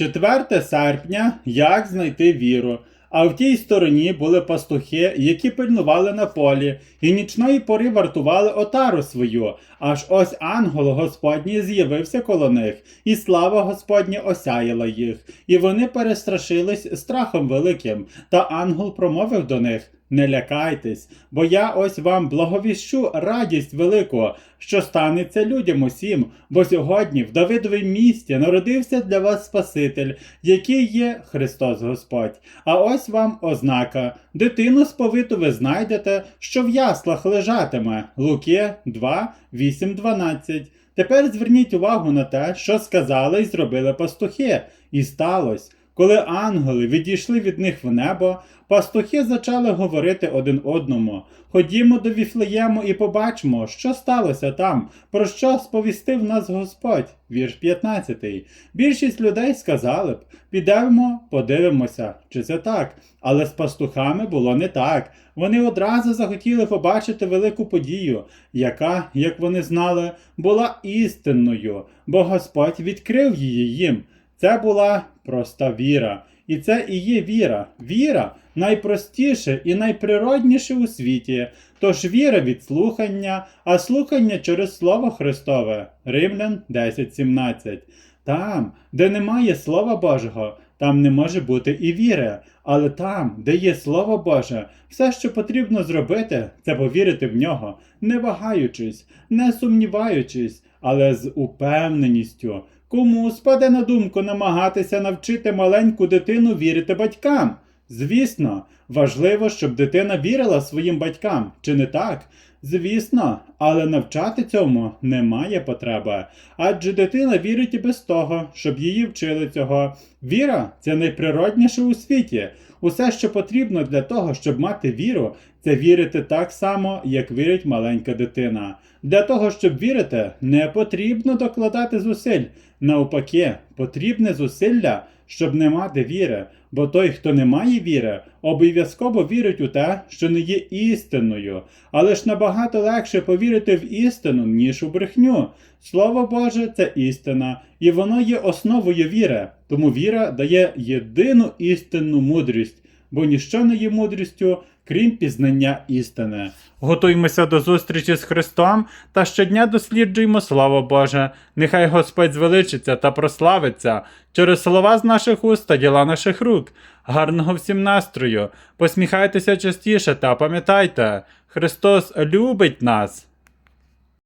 4 серпня як знайти віру. А в тій стороні були пастухи, які пильнували на полі, і нічної пори вартували отару свою. Аж ось ангел Господній з'явився коло них, і слава Господня осяяла їх. І вони перестрашились страхом великим. Та ангел промовив до них: Не лякайтесь, бо я ось вам благовіщу радість велику, що станеться людям усім, бо сьогодні в Давидовім місті народився для вас Спаситель, який є Христос Господь. А ось вам ознака: дитину сповиту ви знайдете, що в яслах лежатиме. Луки 2, 8, 12. Тепер зверніть увагу на те, що сказали і зробили пастухи, і сталося. Коли ангели відійшли від них в небо, пастухи зачали говорити один одному: Ходімо до Віфлеєму і побачимо, що сталося там, про що сповістив нас Господь. Вірш 15. Більшість людей сказали б: підемо, подивимося, чи це так. Але з пастухами було не так. Вони одразу захотіли побачити велику подію, яка, як вони знали, була істинною, бо Господь відкрив її їм. Це була проста віра. І це і є віра. Віра найпростіше і найприродніше у світі. Тож віра від слухання, а слухання через Слово Христове. Римлян 10.17. Там, де немає Слова Божого, там не може бути і віри. Але там, де є Слово Боже, все, що потрібно зробити, це повірити в нього, не вагаючись, не сумніваючись, але з упевненістю. Кому спаде на думку намагатися навчити маленьку дитину вірити батькам? Звісно, важливо, щоб дитина вірила своїм батькам, чи не так? Звісно, але навчати цьому немає потреби. Адже дитина вірить і без того, щоб її вчили цього. Віра це найприродніше у світі. Усе, що потрібно для того, щоб мати віру, це вірити так само, як вірить маленька дитина. Для того, щоб вірити, не потрібно докладати зусиль. Навпаки, потрібне зусилля, щоб не мати віри. Бо той, хто не має віри, обов'язково вірить у те, що не є істинною. Але ж набагато легше повірити в істину, ніж у брехню. Слово Боже це істина, і воно є основою віри. Тому віра дає єдину істинну мудрість, бо ніщо не є мудрістю, крім пізнання істини. Готуймося до зустрічі з Христом та щодня досліджуємо Слово Боже. Нехай Господь звеличиться та прославиться через слова з наших уст та діла наших рук. Гарного всім настрою! Посміхайтеся частіше та пам'ятайте, Христос любить нас.